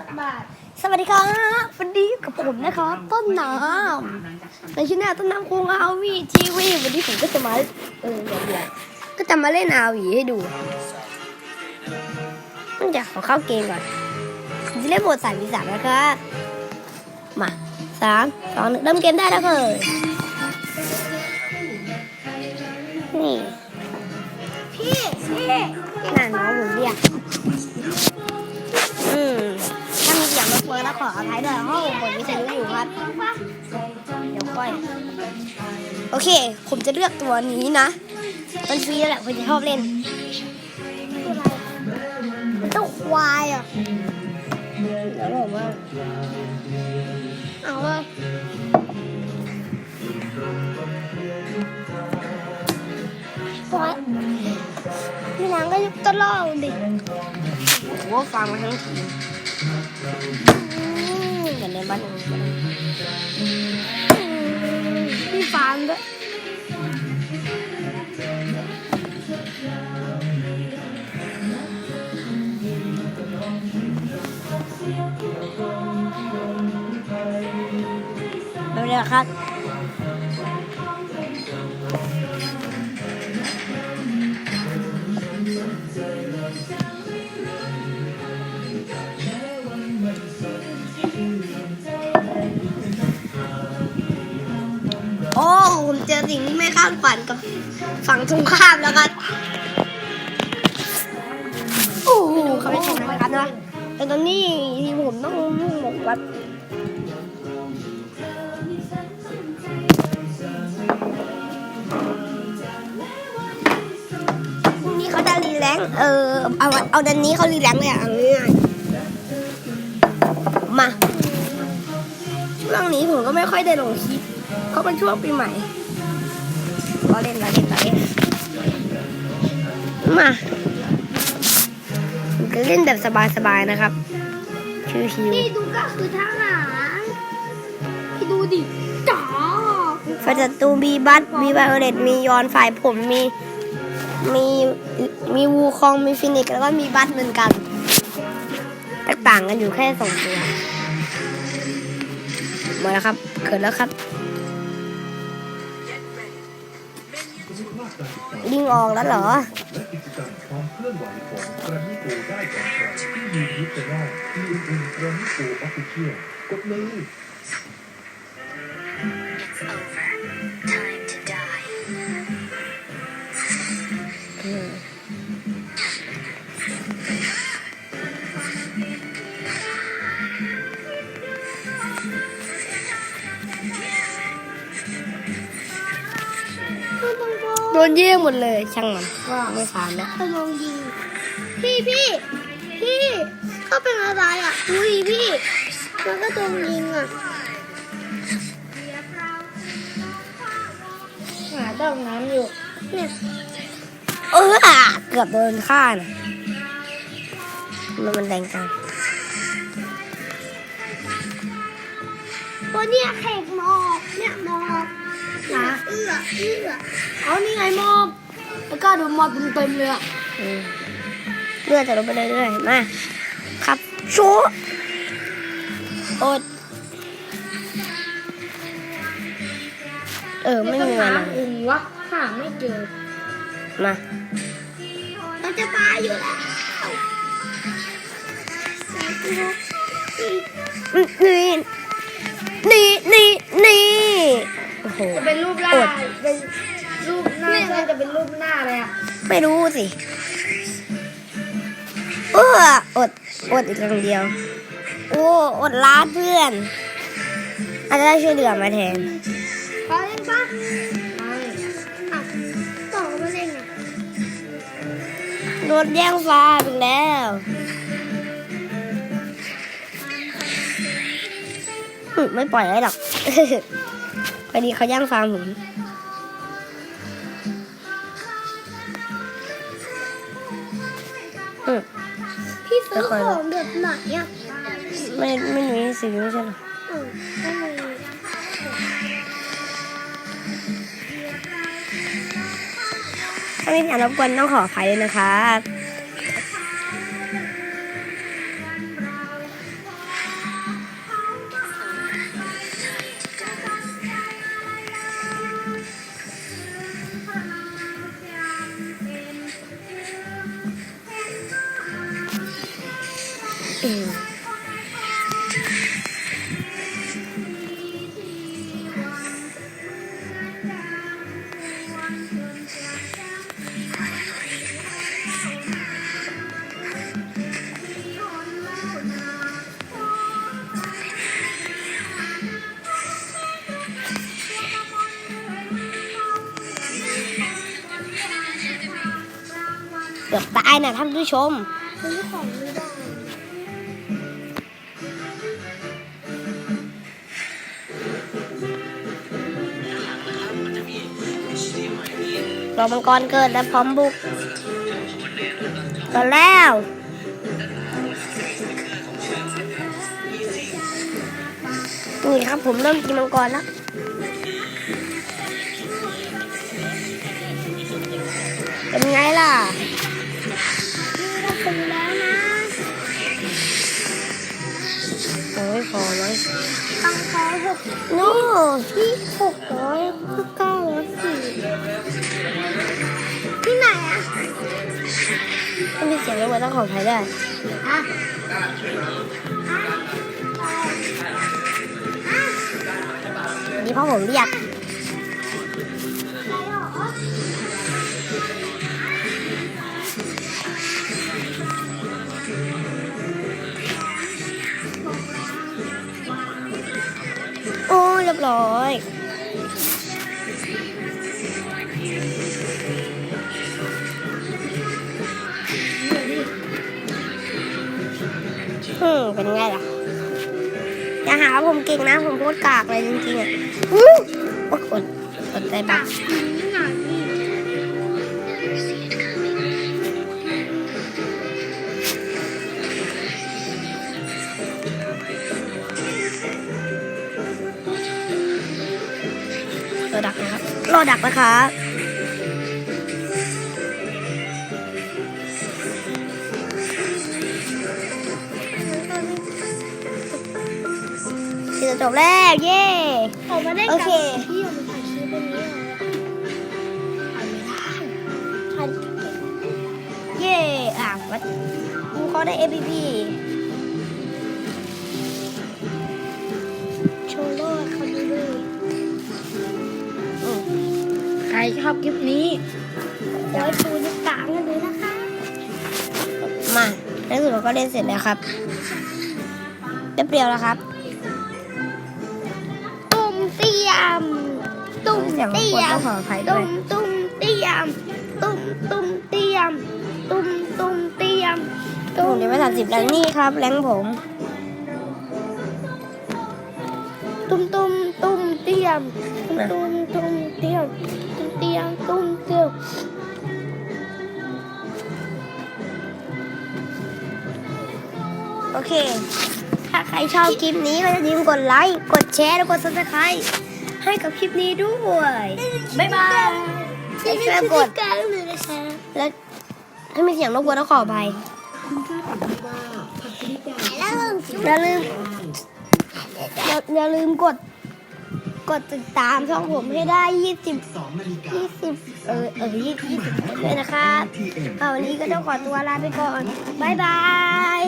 บาทสวัสดีครับวันนี้กับผมนะครับต้นน้ำในช่องต้นน้ำคงอาวีทีวีวันนี้ผมก็จะมาเออเดี๋ยวเดี๋ยวก็จะมาเล่นอาวีให้ดูต้องจะขอเข้าเกมก่อนผมจะเล่นโหมดสายวีสามนะครับมาสามสองหนึ่งเริ่มเกมได้แล้วเลยนี่พี่พี่นั่นน้องผมเรียกอืมถ้ามีเสียงรบกวนแล้วขออภัยด้วยเพราะผมมีเสียงอยู่ครับ เดี๋ยวค่อย โอเค ผมจะเลือกตัวนี้นะ มันฟรีแหละผมจะชอบเล่นเจ้าควายอะแล้วผมว่าเอาเลยควายพี่นางก็ตะล่อดิโหฟังมาทั้งที นบ้านอื่นก็ได้พี่ฟานด้วยเป็นไรหรอกครับ ฝั่งตรงข้ามแล้วครับโอ้โหเขาไม่ชนะครับนะแต่ตอนนี้ที่ผมต้องบอกว่าพรุ่งนี้เขาจะรีแลงค์เออเอาเอาดันนี้เขารีแลงค์เลยอะเอาง่ายมาช่วงนี้ผมก็ไม่ค่อยได้ลงคลิปเขาเป็นช่วงปีใหม่ ก็เล่นมาเล่นมาเล่นมาผมก็เล่นแบบสบายๆนะครับ ชิวพี่ดูก็คือทหารพี่ดูดิจ๋าๆฟัจตูมีบัตมีไวโอเลตมียอนฝ่ายผมมี มีมีวูคองมีฟินิกซ์แล้วก็มีบัตเหมือนกันแตกต่างกันอยู่แค่สองตัวมาแล้วครับ เกิดแล้วครับ ลิงออกแล้วเหรอ โดโดนแย่งหมดเลยช่างมันว่าไม่ผ่านแล้วนลงยิงพี่พี่พี่เขาเป็นอะไรอะอุ้ยพี่ มันก็โดนยิงอะหาดอกน้ำอยู่เนี่ยเออเกือบโดนฆ่านะมันมันแรงจังตัวเนี้ยแขกหมอกเนี่ยหมอก นะเอื้อเอื้อเอานี่ไงมอบแล้วก็โดนมอบเต็มๆเลยอะเลือดจะลงไปเรื่อยๆมาครับชูอดเออไม่มีเวลาอื่นวะหาไม่เจอมาเราจะตายอยู่แล้วนี่นี่นี่นี่ โอ้โหจะเป็นรูปหน้าอดเป็นรูปหน้าใช่จะเป็นรูปหน้าเลยอะไม่รู้สิเอออดอดอีกครั้งเดียว โอ้อดล้าเพื่อน อาจจะได้ช่วยเหลือมาแทนขอเล่นปะไม่อะต่อมาเล่นอะโดนแย่งฟ้าไปแล้วหึไม่ปล่อยไว้หรอก พอดีเขาย่างฟาร์มผมพี่ซื้อของแบบไหนอะไม่ไม่หนีสิไม่ใช่หรออืมไม่มีถ้าม่อากรบกวนต้องขออภัยด้วยนะครับ เอวเกือบตายนะท่านผู้ชมซื้อของ ไม่ได้รอมังกรเกิดและพร้อมบุกก็แล้วนี่ครับผมเริ่มกินมังกรแล้วเป็นไงล่ะเราซื้อแล้วนะโอ้ยพอเลยตังค์ร้อยหกโน่ที่หกร้อยเก้า ไม่มีเสียงรบกวนต้องขออภัยด้วยอะนี่พ่อผมเรียกโอ้เรียบร้อย อืมเป็นไงล่ะ อย่าหาผมเก่งนะ ผมโคตรกากเลยจริงๆอะอู้อ้ยอดอดใจบ้ากรอดักนะครับ รอดักนะครับ จะจบแล้วเย้ผมไม่ได้โอเคพี่เอามาถ่ายคลิปวันนี้เหรอถ่ายไม่ได้ถ่ายเย้อะวัดกูเขาได้ APP โชว์โลดเขาดูเลยอืมใครชอบคลิปนี้ขอให้ปูนิกางกันเลยนะคะมาในที่สุดเราก็เล่นเสร็จแล้วครับเรียบเรียวแล้วครับ ตุ่มเตียมตุ่มเสียงรบเตีกวนยต้มองขออภัยด้ตุ่วยมตุ่มเตียมตุ่มตุ่มเตียมตุ่มตุ่มเตียมผมยังไม่สามสิบแรงนี่ครับแรงผม ตุ่มตุ่มตุ่มเตียมตุ่มตุ่มเตียมตุ่มเตียมตุ่มเตียมโอเค ถ้าใครชอบคลิปนี้ก็อย่าลืมกดไลค์ กดแชร์ แล้วกด subscribe ให้กับคลิปนี้ด้วยบ๊ายบายและช่วยกดกลางเลยนะคะและถ้ามีเสียงรบกวนต้องขออภัยแล้วอย่าลืมอย่าอย่าลืมกดกดติดตามช่องผมให้ได้20 20เออเออ20 20ด้วยนะครับเอาวันนี้ก็ต้องขอตัวลาไปก่อน บ๊ายบาย